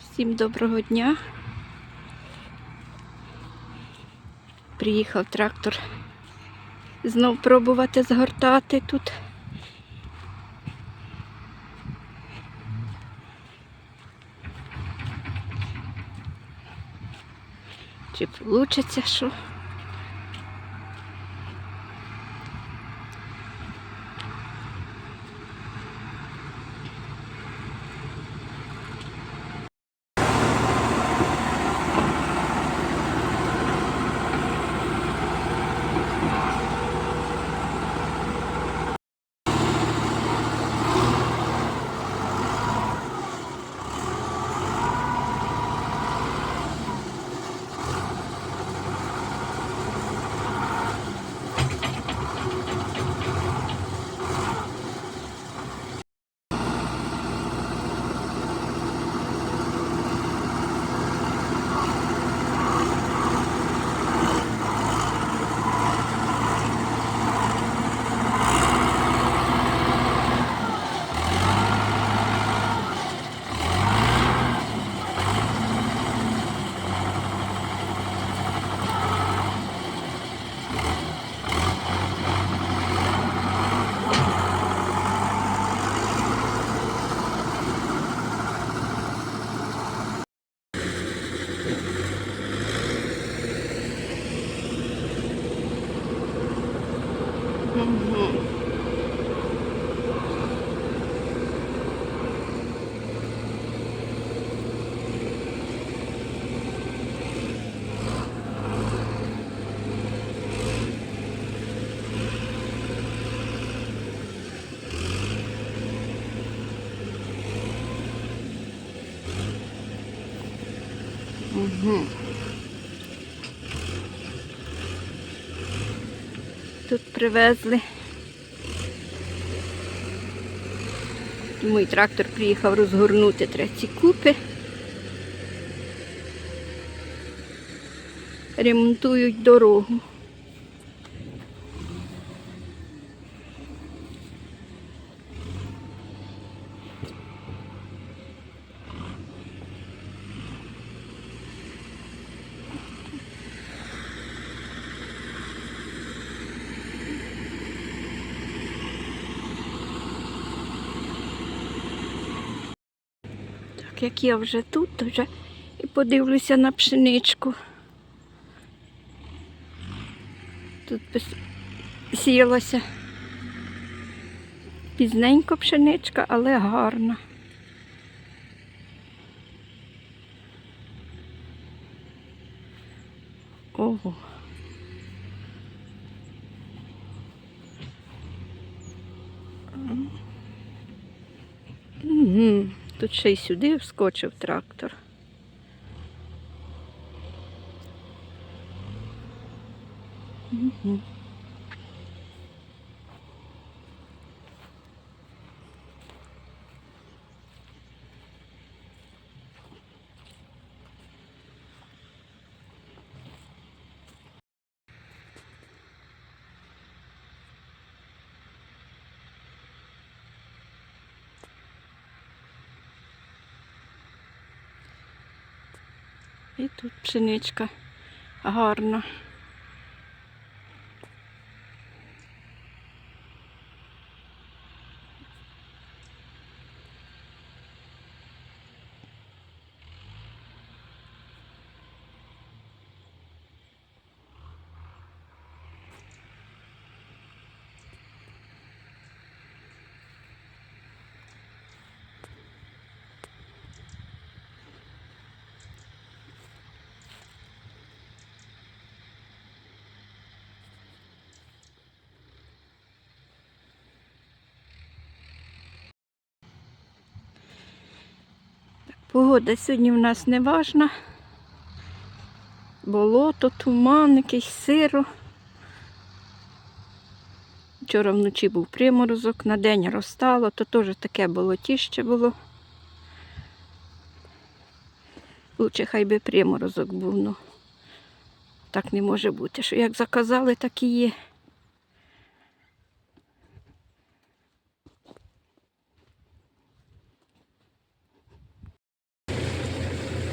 Всім доброго дня. Приїхав трактор знов пробувати згортати тут. Чи получиться що? Mm-hmm. mm-hmm. Тут привезли. Мій трактор приїхав розгорнути треті купи. Ремонтують дорогу. Як я вже тут, то вже і подивлюся на пшеничку. Тут сіялася пізненько пшеничка, але гарна. Ого. Угу. Тут ще й сюди вскочив трактор. Угу. І тут пшеничка гарна. Погода сьогодні в нас не важна. Болото, туман, якийсь сиро. Вчора вночі був приморозок, на день розстало, то теж таке болотіще було. Лучше хай би приморозок був, ну так не може бути. Що як заказали, так і є.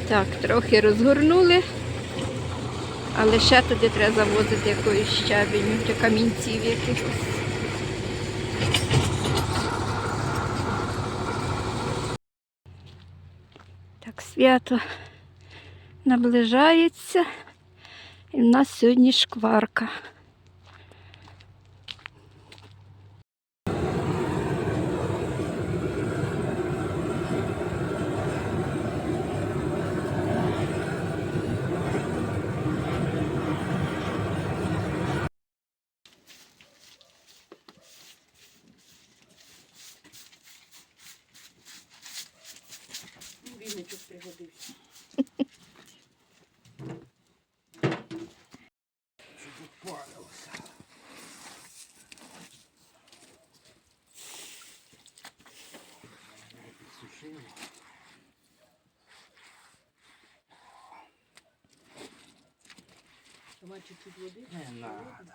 Так, трохи розгорнули, але ще туди треба завозити якоїсь щебеню чи камінців якихось. Так, свято наближається. І в нас сьогодні шкварка. Вінничок пригодився. Чуть-чуть води. Не надо.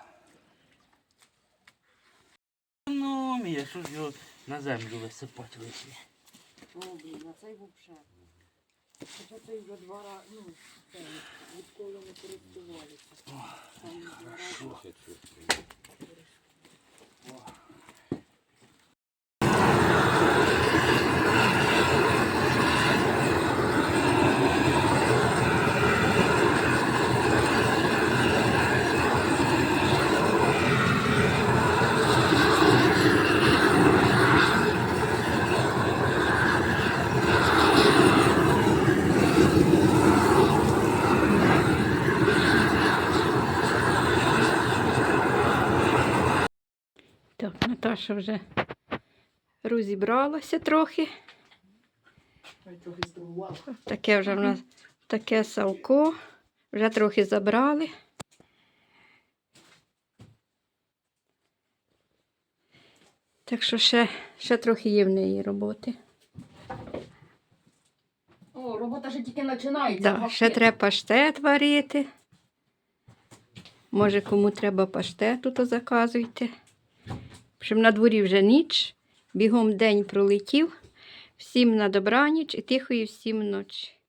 Ну, Мія, що ж його на землю висипати вийшли? О, блін, а цей вовше. Хоча це вже два рази, ну, відколи не користувалися. Там два рази. Так, Наташа вже розібралася трохи. Таке вже в нас таке савко. Вже трохи забрали. Так що ще, ще трохи є в неї роботи. О, робота ще тільки починається. Да, ще треба паштет варити. Може, кому треба паштету, то заказуйте. Щоб на дворі вже ніч, бігом день пролетів. Всім на добраніч і тихої всім ночі.